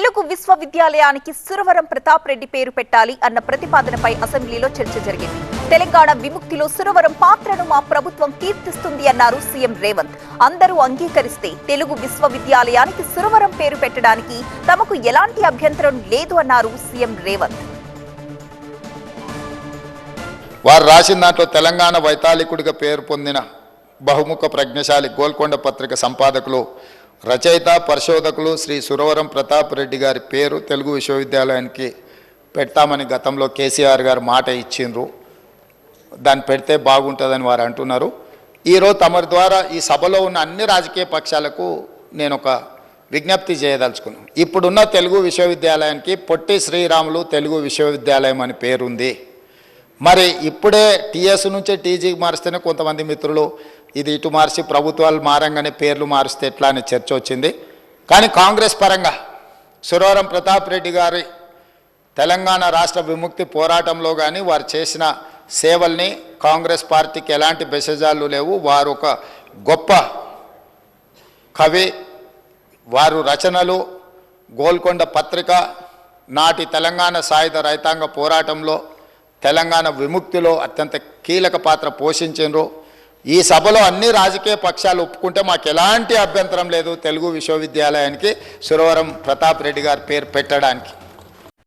తెలుగు విశ్వవిద్యాలయానికి సురవరం ప్రతాప్ రెడ్డి పేరు పెట్టాలి అన్న ప్రతిపాదనపై అసెంబ్లీలో చర్చ జరిగింది. తెలంగాణ విముక్తిలో సురవరం పాత్రను మా ప్రభుత్వం కీర్తిస్తుంది అన్నారు సీఎం రేవంత్. అందరూ అంగీకరిస్తే తెలుగు విశ్వవిద్యాలయానికి సురవరం పేరు పెట్టడానికి తమకు ఎలాంటి అభ్యంతరం లేదు అన్నారు సీఎం రేవంత్. వారు రాసిన దాంట్లో తెలంగాణ వైతాళికుడిగా పేరు పొందిన బహుముఖ ప్రజ్ఞశాలి గోల్కొండ పత్రిక సంపాదకులు రచయిత పరిశోధకులు శ్రీ సురవరం ప్రతాప్ రెడ్డి గారి పేరు తెలుగు విశ్వవిద్యాలయానికి పెడతామని గతంలో కేసీఆర్ గారు మాట ఇచ్చిండ్రు. దాన్ని పెడితే బాగుంటుందని వారు అంటున్నారు. ఈరోజు తమరి ద్వారా ఈ సభలో ఉన్న అన్ని రాజకీయ పక్షాలకు నేను ఒక విజ్ఞప్తి చేయదలుచుకున్నాను. ఇప్పుడున్న తెలుగు విశ్వవిద్యాలయానికి పొట్టి శ్రీరాములు తెలుగు విశ్వవిద్యాలయం అని పేరుంది. మరి ఇప్పుడే టీఎస్ నుంచి టీజీకి మారిస్తేనే కొంతమంది మిత్రులు ఇది ఇటు మార్చి ప్రభుత్వాలు మారంగానే పేర్లు మారిస్తే ఎట్లా అని చర్చ వచ్చింది. కానీ కాంగ్రెస్ పరంగా సురవరం ప్రతాప్ రెడ్డి గారి తెలంగాణ రాష్ట్ర విముక్తి పోరాటంలో కానీ వారు చేసిన సేవల్ని కాంగ్రెస్ పార్టీకి ఎలాంటి బెసజాలు లేవు. వారు ఒక గొప్ప కవి వారు రచనలు గోల్కొండ పత్రిక నాటి తెలంగాణ సాయుధ రైతాంగ పోరాటంలో తెలంగాణ విముక్తిలో అత్యంత కీలక పాత్ర పోషించారు ఈ సభలో అన్ని రాజకీయ పక్షాలు ఒప్పుకుంటే మాకు ఎలాంటి అభ్యంతరం లేదు తెలుగు విశ్వవిద్యాలయానికి సురవరం ప్రతాప్ రెడ్డి గారి పేరు పెట్టడానికి.